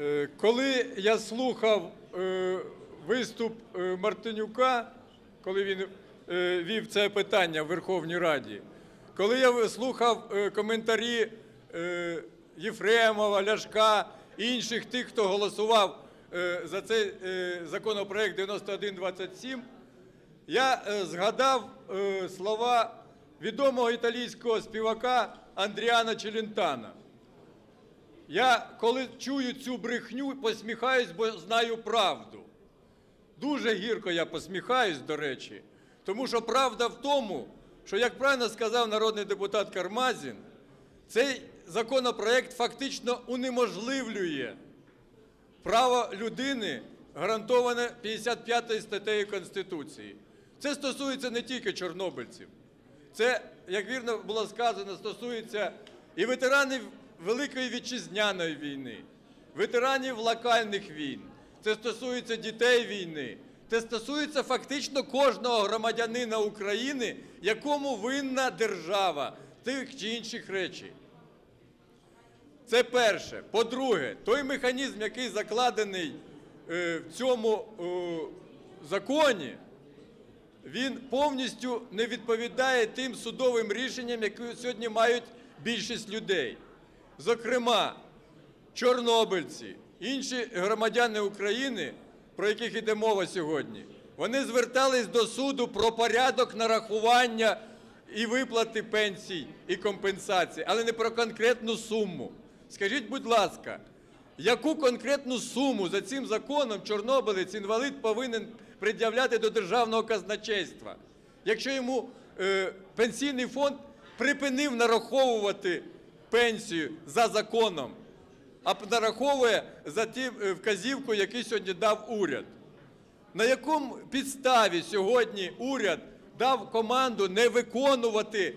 Е, Коли я слухав е, виступ е, Мартинюка, коли він вів це питання в Верховній Раді, коли я слухав коментарі Єфремова, Ляшка і інших тих, хто голосував за цей законопроект 9127, я згадав слова відомого італійського співака Андріана Челентана. Я коли чую цю брехню, посміхаюсь, бо знаю правду. Дуже гірко я посміхаюсь, до речі, тому що правда в тому, що, як правильно сказав народний депутат Кармазін, цей законопроект фактично унеможливлює право людини, гарантоване 55 статтею Конституції. Це стосується не тільки чорнобильців. Це, як вірно було сказано, стосується і ветеранів Великої вітчизняної війни, ветеранів локальних війн. Це стосується дітей війни. Це стосується фактично кожного громадянина України, якому винна держава тих чи інших речей. Це перше. По-друге, той механізм, який закладений е, в цьому е, законі, він повністю не відповідає тим судовим рішенням, які сьогодні мають більшість людей. Зокрема, чорнобильці, інші громадяни України, про яких йде мова сьогодні, вони звертались до суду про порядок нарахування і виплати пенсій і компенсацій, але не про конкретну суму. Скажіть, будь ласка, яку конкретну суму за цим законом чорнобилець, інвалид повинен пред'являти до державного казначейства, якщо йому е, пенсійний фонд припинив нараховувати пенсію за законом, а нараховує за ті е, вказівку, яку сьогодні дав уряд? На якому підставі сьогодні уряд дав команду не виконувати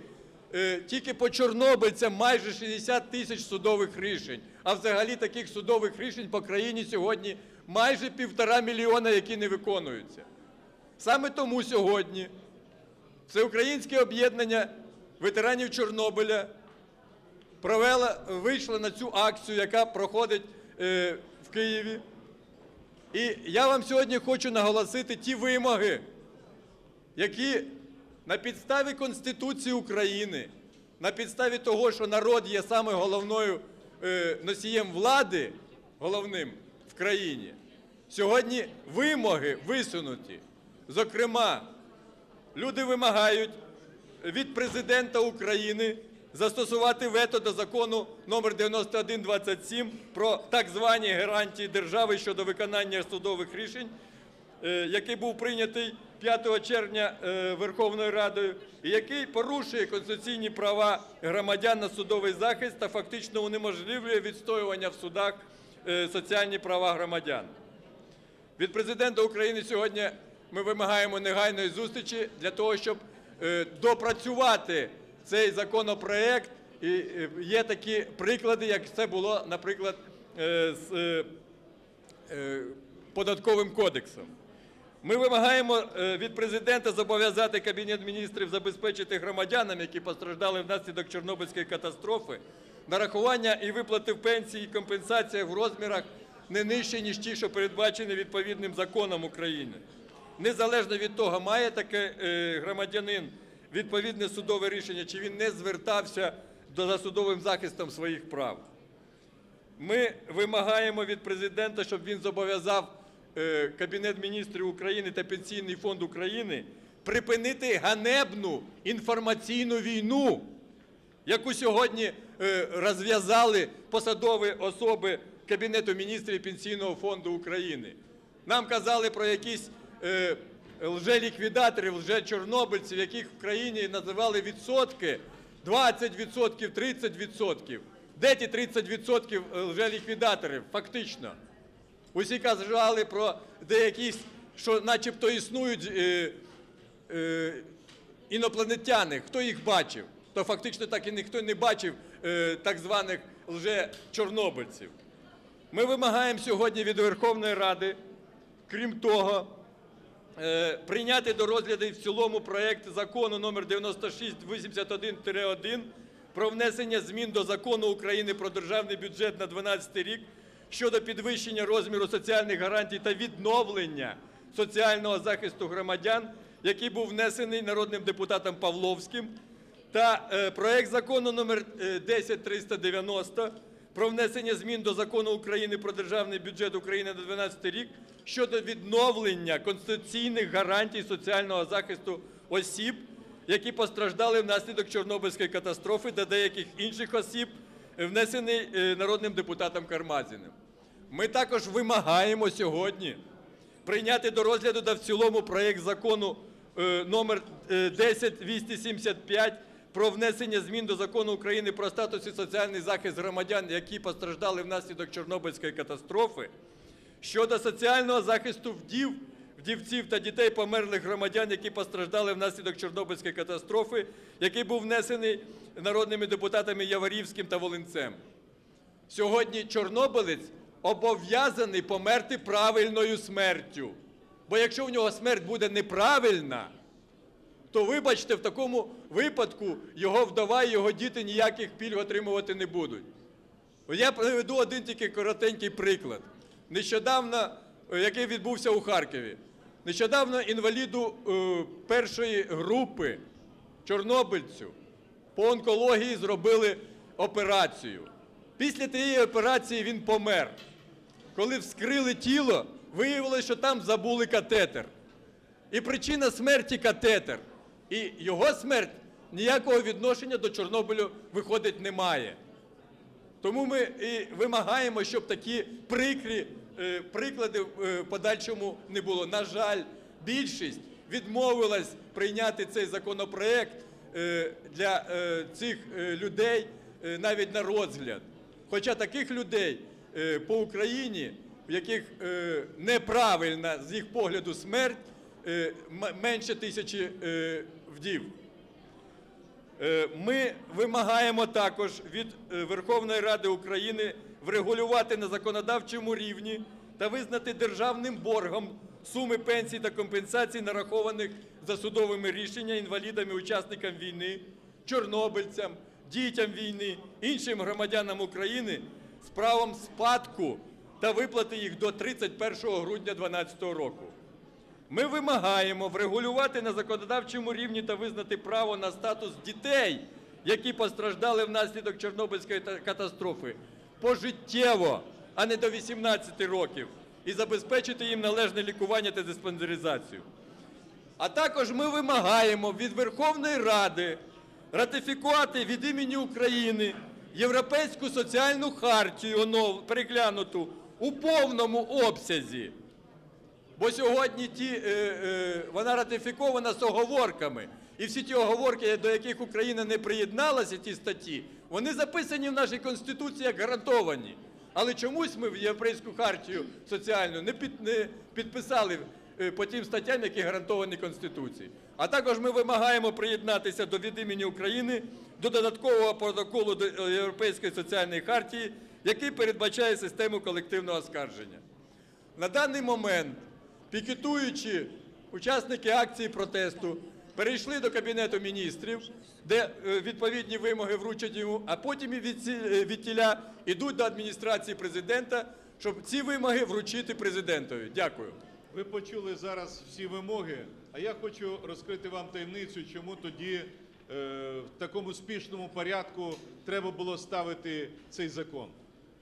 е, тільки по чорнобильцям майже 60 тисяч судових рішень, а взагалі таких судових рішень по країні сьогодні майже півтора мільйона, які не виконуються. Саме тому сьогодні Всеукраїнське об'єднання ветеранів Чорнобиля провело, вийшло на цю акцію, яка проходить е, в Києві. І я вам сьогодні хочу наголосити ті вимоги, які на підставі Конституції України, на підставі того, що народ є саме головною е, носієм влади, головним в країні, сьогодні вимоги висунуті. Зокрема, люди вимагають від президента України застосувати вето до закону номер 9127 про так звані гарантії держави щодо виконання судових рішень, е, який був прийнятий 5 червня е, Верховною Радою, який порушує конституційні права громадян на судовий захист та фактично унеможливлює відстоювання в судах е, соціальні права громадян. Від президента України сьогодні ми вимагаємо негайної зустрічі для того, щоб допрацювати цей законопроект. І е, є такі приклади, як це було, наприклад, е, з е, податковим кодексом. Ми вимагаємо від президента зобов'язати Кабінет міністрів забезпечити громадянам, які постраждали внаслідок Чорнобильської катастрофи, нарахування і виплати пенсії і компенсація в розмірах не нижче, ніж ті, що передбачені відповідним законом України. Незалежно від того, має таке громадянин відповідне судове рішення, чи він не звертався за судовим захистом своїх прав. Ми вимагаємо від президента, щоб він зобов'язав е, Кабінет міністрів України та Пенсійний фонд України припинити ганебну інформаційну війну, яку сьогодні е, розв'язали посадові особи Кабінету міністрів Пенсійного фонду України. Нам казали про якісь е, лже-ліквідаторів, лже-чорнобильців, яких в країні називали відсотки 20%, 30%. Де ті 30% лже-ліквідаторів фактично? Усі казали про деякі, що начебто існують е, е, інопланетяни. Хто їх бачив? То фактично так і ніхто не бачив е, так званих лже-чорнобильців. Ми вимагаємо сьогодні від Верховної Ради, крім того, е, прийняти до розгляду в цілому проект закону номер 9681-1 про внесення змін до Закону України про державний бюджет на 2012 рік щодо підвищення розміру соціальних гарантій та відновлення соціального захисту громадян, який був внесений народним депутатом Павловським, та е, проект закону номер е, 10390 про внесення змін до Закону України про Державний бюджет України на 2012 рік щодо відновлення конституційних гарантій соціального захисту осіб, які постраждали внаслідок Чорнобильської катастрофи та деяких інших осіб, е, внесений е, народним депутатом Кармазіним. Ми також вимагаємо сьогодні прийняти до розгляду та в цілому проект закону е, номер е, 10275 про внесення змін до Закону України про статус і соціальний захист громадян, які постраждали внаслідок Чорнобильської катастрофи, щодо соціального захисту вдів, вдівців та дітей померлих громадян, які постраждали внаслідок Чорнобильської катастрофи, який був внесений народними депутатами Яворівським та Волинцем. Сьогодні чорнобилець обов'язаний померти правильною смертю. Бо якщо в нього смерть буде неправильна, то вибачте, в такому випадку його вдова і його діти ніяких пільг отримувати не будуть. Я приведу один тільки коротенький приклад. Нещодавно, е, який відбувся у Харкові. Нещодавно інваліду е, першої групи чорнобильцю по онкології зробили операцію. Після тієї операції він помер. Коли вскрили тіло, виявилося, що там забули катетер. І причина смерті катетер. І його смерть ніякого відношення до Чорнобилю виходить немає. Тому ми і вимагаємо, щоб такі прикрі е, приклади в е, подальшому не було. На жаль, більшість відмовилась прийняти цей законопроект е, для цих людей навіть на розгляд. Хоча таких людей по Україні, в яких неправильна з їх погляду смерть, менше тисячі вдів. Ми вимагаємо також від Верховної Ради України врегулювати на законодавчому рівні та визнати державним боргом суми пенсій та компенсацій, нарахованих за судовими рішеннями інвалідам і учасникам війни, чорнобильцям, дітям війни, іншим громадянам України з правом спадку та виплати їх до 31 грудня 2012 року. Ми вимагаємо врегулювати на законодавчому рівні та визнати право на статус дітей, які постраждали внаслідок Чорнобильської та- катастрофи, пожиттєво, а не до 18 років, і забезпечити їм належне лікування та диспансеризацію. А також ми вимагаємо від Верховної Ради ратифікувати від імені України Європейську соціальну хартію переглянуту у повному обсязі. Бо сьогодні ті, е, е, вона ратифікована з оговорками. І всі ті оговорки, до яких Україна не приєдналася, ті статті, вони записані в нашій Конституції як гарантовані. Але чомусь ми в Європейську хартію соціальну не, під, не підписали е, по тим статтям, які гарантовані Конституцією. А також ми вимагаємо приєднатися до від імені України до додаткового протоколу до е, Європейської соціальної хартії, який передбачає систему колективного оскарження. На даний момент, пікетуючи учасники акції протесту, перейшли до Кабінету міністрів, де е, відповідні вимоги вручать йому, а потім і від, е, відтіля йдуть до адміністрації президента, щоб ці вимоги вручити президентові. Дякую. Ви почули зараз всі вимоги, а я хочу розкрити вам таємницю, чому тоді е, в такому спішному порядку треба було ставити цей закон.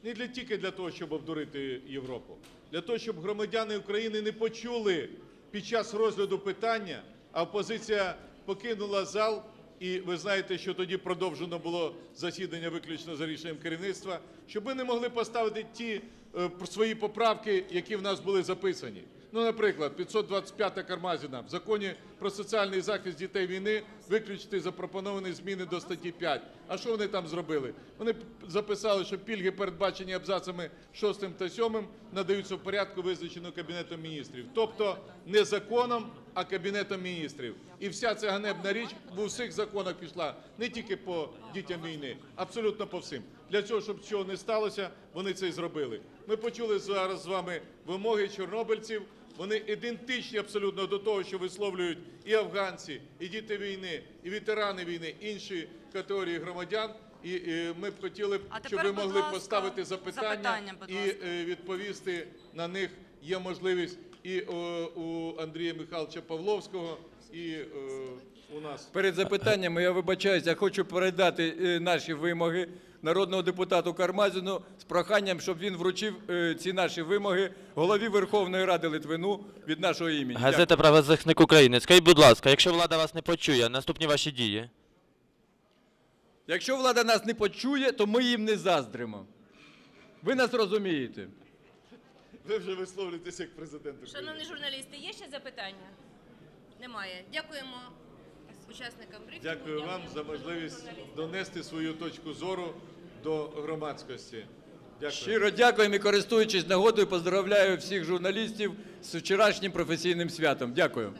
Не для тільки для того, щоб обдурити Європу, для того, щоб громадяни України не почули під час розгляду питання, а опозиція покинула зал. І ви знаєте, що тоді продовжено було засідання виключно за рішенням керівництва, щоб ми не могли поставити ті е, свої поправки, які в нас були записані. Ну, наприклад, 525 Кармазіна в законі про соціальний захист дітей війни виключити запропоновані зміни до статті 5. А що вони там зробили? Вони записали, що пільги, передбачені абзацами 6 та 7, надаються в порядку, визначеному Кабінетом міністрів. Тобто не законом, а Кабінетом міністрів. І вся ця ганебна річ в усіх законах пішла не тільки по дітям війни, абсолютно по всім. Для цього, щоб цього не сталося, вони це і зробили. Ми почули зараз з вами вимоги чорнобильців. Вони ідентичні абсолютно до того, що висловлюють і афганці, і діти війни, і ветерани війни, інші категорії громадян. І, і ми б хотіли, б, щоб ви могли ласка, поставити запитання, запитання, і е, відповісти на них. Є можливість і о, у Андрія Михайловича Павловського, і е, у нас. Перед запитаннями я вибачаюсь, я хочу передати е, наші вимоги народного депутату Кармазіну з проханням, щоб він вручив е, ці наші вимоги голові Верховної Ради Литвину від нашого імені. Газета Правозахисник України. Скажіть, будь ласка, якщо влада вас не почує, наступні ваші дії. Якщо влада нас не почує, то ми їм не заздримо. Ви нас розумієте. Ви вже висловлюєтесь як президент України. Шановні журналісти, є ще запитання? Немає. Дякуємо учасникам брифінгу. Дякую вам за можливість донести свою точку зору до громадськості. Дякую. Щиро дякуємо і користуючись нагодою, поздравляю всіх журналістів з вчорашнім професійним святом. Дякую.